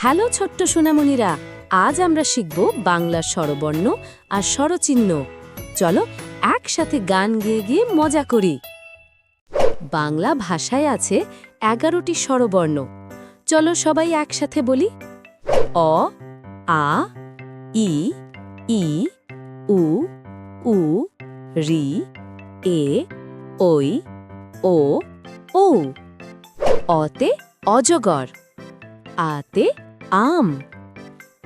Hello ছোট্ট সোনামণিরা, আজ আমরা শিখব বাংলার স্বরবর্ণ আর স্বরচিহ্ন। চলো একসাথে গান গেয়ে গিয়ে মজা করি। বাংলা ভাষায় আছে এগারোটি স্বরবর্ণ। চলো সবাই একসাথে বলি। অ, আ, ই ই, উ উ, রি, এ ওই ও ও অতে অজগর আতে আম,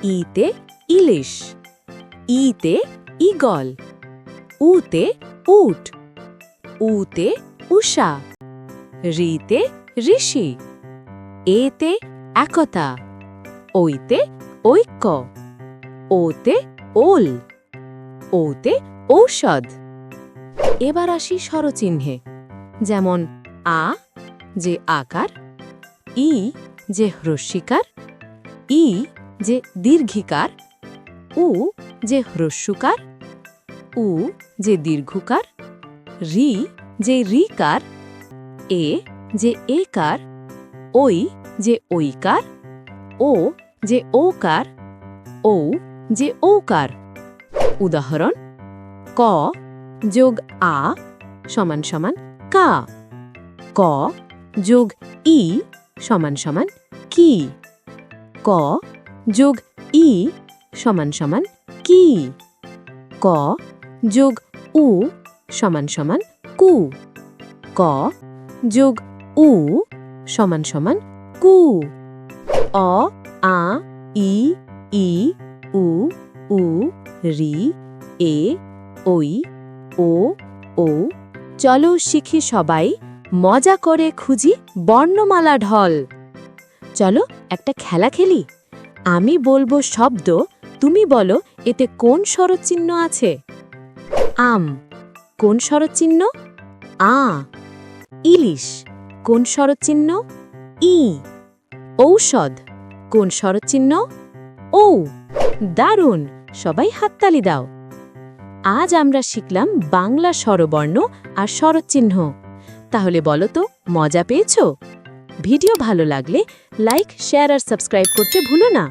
ইতে ইলিশ, ইতে ইগল, উতে উট, উতে উষা, রিতে ঋষি, এতে একতা, ওইতে ঐক্য, ওতে ওল, ওতে ঔষধ। এবার আসি স্বরচিহ্নে, যেমন আ, যে আকার, ই, যে হ্রস্বিকার ই যে দীর্ঘিকার, উ যে হ্রস্যুকার উ যে দীর্ঘকার, রি যে রিকার এ যে একার ওই যে ঐকার, ও যে ওকার ও যে ওকার উদাহরণ, ক যোগ আ সমান সমান কা। ক যোগ ই সমান সমান কি? ক যোগ ই সমান সমান কি? ক যোগ উ সমান সমান কু। ক যোগ উ সমান সমান কু। অ, আ, ই ই, উ উ, রি, এ ওই ও ও চলো শিখি সবাই মজা করে খুঁজি বর্ণমালা ঢল। চলো একটা খেলা খেলি। আমি বলব শব্দ, তুমি বলো এতে কোন স্বরচিহ্ন আছে? আম, কোন স্বরচিহ্ন আ, ইলিশ, কোন স্বরচিহ্ন ই, ঔষধ, কোন স্বরচিহ্ন ও দারুণ, সবাই হাততালি দাও। আজ আমরা শিখলাম বাংলা স্বরবর্ণ আর স্বরচিহ্ন তাহলে বলো তো, মজা পেয়েছ? ভিডিও ভালো লাগলে লাইক শেয়ার আর সাবস্ক্রাইব করতে ভুলো না